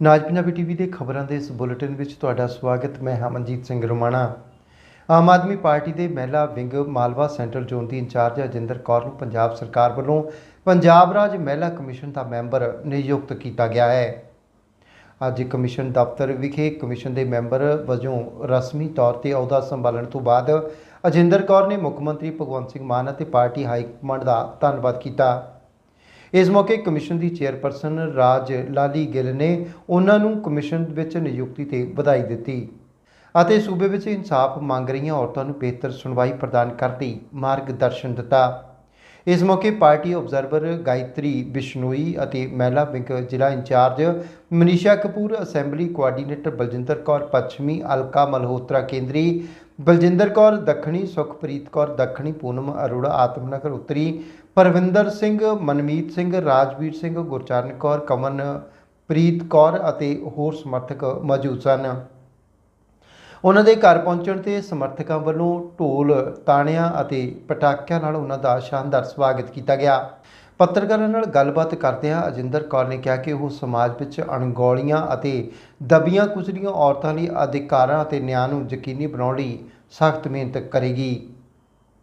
ਨਾਜ Punjabi TV ਦੇ ਖਬਰਾਂ ਦੇ ਇਸ ਬੁਲੇਟਿਨ ਵਿੱਚ ਤੁਹਾਡਾ ਸਵਾਗਤ। ਮੈਂ ਹਮਨਜੀਤ ਸਿੰਘ ਰੋਮਾਣਾ। ਆਮ ਆਦਮੀ ਪਾਰਟੀ ਦੇ ਮਹਿਲਾ ਵਿੰਗ ਮਾਲਵਾ ਸੈਂਟਰਲ ਜ਼ੋਨ ਦੀ ਇੰਚਾਰਜ ਅਜਿੰਦਰ ਕੌਰ ਨੂੰ ਪੰਜਾਬ ਸਰਕਾਰ ਵੱਲੋਂ ਪੰਜਾਬ ਰਾਜ ਮਹਿਲਾ ਕਮਿਸ਼ਨ ਦਾ ਮੈਂਬਰ ਨਿਯੁਕਤ ਕੀਤਾ ਗਿਆ ਹੈ। ਅੱਜ ਕਮਿਸ਼ਨ ਦਫ਼ਤਰ ਵਿਖੇ ਕਮਿਸ਼ਨ ਦੇ ਮੈਂਬਰ ਵਜੋਂ ਰਸਮੀ ਤੌਰ ਤੇ ਅਹੁਦਾ ਸੰਭਾਲਣ ਤੋਂ ਬਾਅਦ ਅਜਿੰਦਰ ਕੌਰ ਨੇ ਮੁੱਖ ਮੰਤਰੀ ਭਗਵੰਤ ਸਿੰਘ ਮਾਨ ਅਤੇ ਪਾਰਟੀ ਹਾਈ ਕਮਾਂਡ ਦਾ ਧੰਨਵਾਦ ਕੀਤਾ। ਇਸ ਮੌਕੇ ਕਮਿਸ਼ਨ ਦੀ ਚੇਅਰਪਰਸਨ ਰਾਜ ਲਾਲੀ ਗਿੱਲ ਨੇ ਉਹਨਾਂ ਨੂੰ ਕਮਿਸ਼ਨ ਵਿੱਚ ਨਿਯੁਕਤੀ ਤੇ ਵਧਾਈ ਦਿੱਤੀ ਅਤੇ ਸੂਬੇ ਵਿੱਚ ਇਨਸਾਫ ਮੰਗ ਰਹੀਆਂ ਔਰਤਾਂ ਨੂੰ ਬਿਹਤਰ ਸੁਣਵਾਈ ਪ੍ਰਦਾਨ ਕਰਨ ਲਈ ਮਾਰਗਦਰਸ਼ਨ ਦਿੱਤਾ। ਇਸ ਮੌਕੇ ਪਾਰਟੀ ਆਬਜ਼ਰਵਰ ਗਾਇਤਰੀ ਬਿਸ਼ਨੋਈ ਅਤੇ ਮਹਿਲਾ ਵਿੰਗ ਜ਼ਿਲ੍ਹਾ incharge Manisha Kapoor, assembly coordinator Baljinder Kaur, ਪੱਛਮੀ ਅਲਕਾ ਮਲਹੋਤਰਾ ਕੇਂਦਰੀ ਬਲਜਿੰਦਰ ਕੌਰ, ਦੱਖਣੀ ਸੁਖਪ੍ਰੀਤ ਕੌਰ, ਦੱਖਣੀ ਪੂਨਮ ਅਰੋੜਾ, ਆਤਮਨਗਰ ਉੱਤਰੀ, ਪਰਵਿੰਦਰ ਸਿੰਘ, ਮਨਮੀਤ ਸਿੰਘ, ਰਾਜਵੀਰ ਸਿੰਘ, ਗੁਰਚਰਨ ਕੌਰ ਕਮਨ ਪ੍ਰੀਤ ਕੌਰ ਅਤੇ ਹੋਰ ਸਮਰਥਕ ਮੌਜੂਦ ਸਨ। ਉਹਨਾਂ ਦੇ ਘਰ ਪਹੁੰਚਣ ਤੇ ਸਮਰਥਕਾਂ ਵੱਲੋਂ ਢੋਲ, ਤਾਣਿਆਂ ਅਤੇ ਪਟਾਕਿਆਂ ਨਾਲ ਉਹਨਾਂ ਦਾ ਸ਼ਾਨਦਾਰ ਸਵਾਗਤ ਕੀਤਾ ਗਿਆ। ਪੱਤਰਕਾਰਾਂ ਨਾਲ ਗੱਲਬਾਤ ਕਰਦਿਆਂ ਅਜਿੰਦਰ ਕੌਰ ਨੇ ਕਿਹਾ ਕਿ ਉਹ ਸਮਾਜ ਵਿੱਚ ਅਣਗੌਲੀਆਂ ਅਤੇ ਦਬੀਆਂ ਕੁਚਲੀਆਂ ਔਰਤਾਂ ਲਈ ਅਧਿਕਾਰਾਂ ਅਤੇ ਨਿਆਂ ਨੂੰ ਯਕੀਨੀ ਬਣਾਉਣ ਲਈ ਸਖਤ ਮਿਹਨਤ ਕਰੇਗੀ।